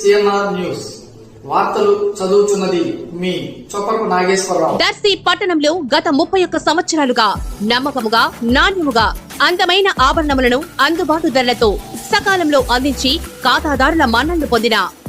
CNR news. వార్తలు చదువుతున్నది మీ చొప్పకు నాగేశ్వరరావు. దర్శి పట్టణంలో గత ముప్పై ఒక్క సంవత్సరాలుగా నమ్మకముగా నాణ్యముగా అందమైన ఆభరణములను అందుబాటు ధరలతో సకాలంలో అందించి ఖాతాదారుల మన్ననలు పొందిన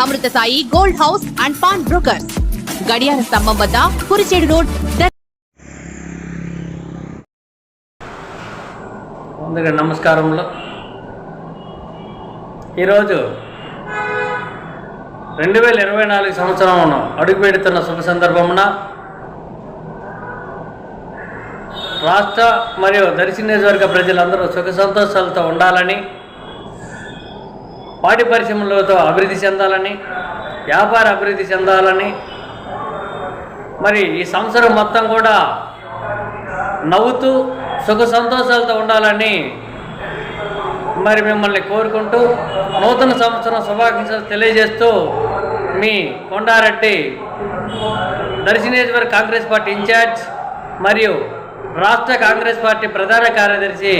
Amrutha Sai gold house and pawn brokers. గడియార స్తంభం వద్ద కురిచేడు రోడ్ ముందుగా నమస్కారములు. ఈరోజు రెండు వేల ఇరవై నాలుగు సంవత్సరం అడుగుపెడుతున్న శుభ సందర్భమున రాష్ట్ర మరియు దర్శి నియోజకవర్గ ప్రజలందరూ సుఖ సంతోషాలతో ఉండాలని పాడి పరిశ్రమలతో అభివృద్ధి చెందాలని వ్యాపార అభివృద్ధి చెందాలని మరి ఈ సంవత్సరం మొత్తం కూడా నవ్వుతూ సుఖ సంతోషాలతో ఉండాలని మరి మిమ్మల్ని కోరుకుంటూ నూతన సంవత్సరం శుభాకాంక్షలు తెలియజేస్తూ మీ Kondareddy Darshaneshwar Congress party in charge మరియు రాష్ట్ర కాంగ్రెస్ పార్టీ ప్రధాన కార్యదర్శి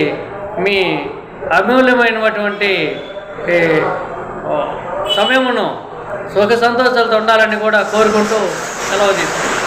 మీ అమూల్యమైనటువంటి ఈ, సమయమును సుఖ సంతోషాలతో ఉండాలని కూడా కోరుకుంటూ సెలవు తీసుకుంటాం